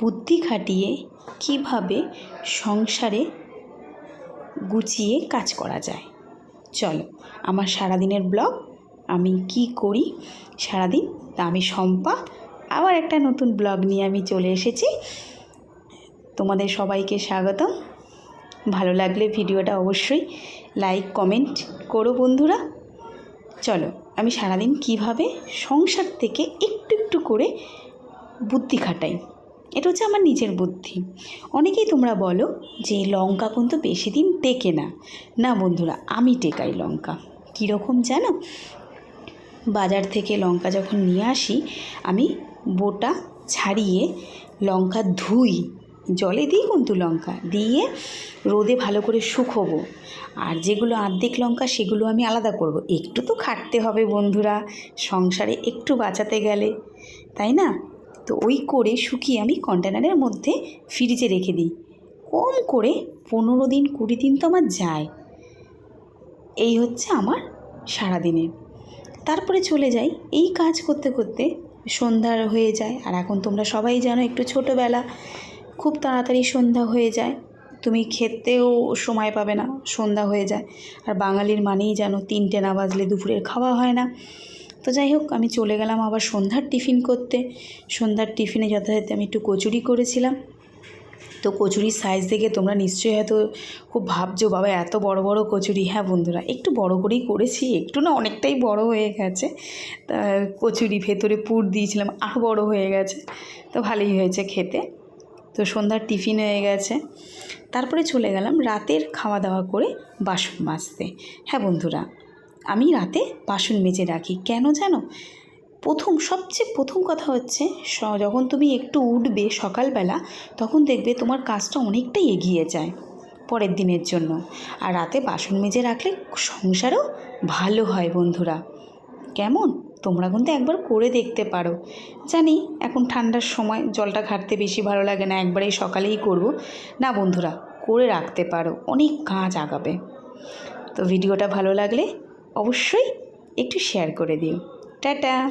বুদ্ধি খাটিয়ে কীভাবে সংসারে গুছিয়ে কাজ করা যায়। চলো, আমার সারাদিনের ব্লগ, আমি কি করি সারাদিন? তা আমি শম্পা, আবার একটা নতুন ব্লগ নিয়ে আমি চলে এসেছি। তোমাদের সবাইকে স্বাগতম। ভালো লাগলে ভিডিওটা অবশ্যই লাইক, কমেন্ট করো বন্ধুরা। চলো, আমি সারাদিন কীভাবে সংসার থেকে একটু একটু করে বুদ্ধি খাটাই। এটা হচ্ছে আমার নিজের বুদ্ধি। অনেকেই তোমরা বলো যে লঙ্কা কিন্তু বেশি দিন টেকে না। না বন্ধুরা, আমি টেকাই লঙ্কা। কীরকম জানো? বাজার থেকে লঙ্কা যখন নিয়ে আসি, আমি বোটা ছাড়িয়ে লঙ্কা ধুই। জলে দিই কিন্তু লঙ্কা। দিয়ে রোদে ভালো করে শুকোবো। আর যেগুলো আর্ধেক লঙ্কা, সেগুলো আমি আলাদা করব। একটু তো খাটতে হবে বন্ধুরা। সংসারে একটু বাঁচাতে গেলে। তাই না? তো ওই করে শুকিয়ে আমি কন্টেনারের মধ্যে ফ্রিজে রেখে দিই। কম করে পনেরো দিন, কুড়ি দিন তো আমার যায়। এই হচ্ছে আমার সারাদিনের। তারপরে চলে যাই। এই কাজ করতে করতে সন্ধ্যা হয়ে যায়। আর এখন তোমরা সবাই জানো একটু ছোটোবেলা, খুব তাড়াতাড়ি সন্ধ্যা হয়ে যায়। তুমি খেতেও সময় পাবে না, সন্ধ্যা হয়ে যায়। আর বাঙালির মানেই জানো, তিনটে না বাজলে দুপুরের খাওয়া হয় না। তো যাই হোক, আমি চলে গেলাম আবার সন্ধ্যার টিফিন করতে। সন্ধ্যার টিফিনে যথাযথ আমি একটু কচুরি করেছিলাম। তো কচুরির সাইজ দেখে তোমরা নিশ্চয়ই হয়তো খুব ভাবছ, বাবা, এত বড় বড় কচুরি। হ্যাঁ বন্ধুরা, একটু বড় করেই করেছি, একটু না অনেকটাই বড় হয়ে গেছে। তা কচুরি ভেতরে পুর দিয়েছিলাম আরও বড় হয়ে গেছে। তো ভালোই হয়েছে খেতে। তো সন্ধ্যার টিফিন হয়ে গেছে। তারপরে চলে গেলাম রাতের খাওয়া দাওয়া করে বাসন মাজতে। হ্যাঁ বন্ধুরা আমি রাতে বাসন মেজে রাখি। কেন জানো? প্রথম, সবচেয়ে প্রথম কথা হচ্ছে যখন তুমি একটু উঠবে সকালবেলা, তখন দেখবে তোমার কাজটা অনেকটাই এগিয়ে যায় পরের দিনের জন্য। আর রাতে বাসন মেজে রাখলে সংসারও ভালো হয় বন্ধুরা। কেমন? তোমরা কিন্তু একবার করে দেখতে পারো। জানি, এখন ঠান্ডার সময় জলটা ঘাটতে বেশি ভালো লাগে না, একবারেই সকালেই করব। না বন্ধুরা, করে রাখতে পারো, অনেক কাজ আগাবে। তো ভিডিওটা ভালো লাগলে অবশ্যই একটু শেয়ার করে দিন টাটা!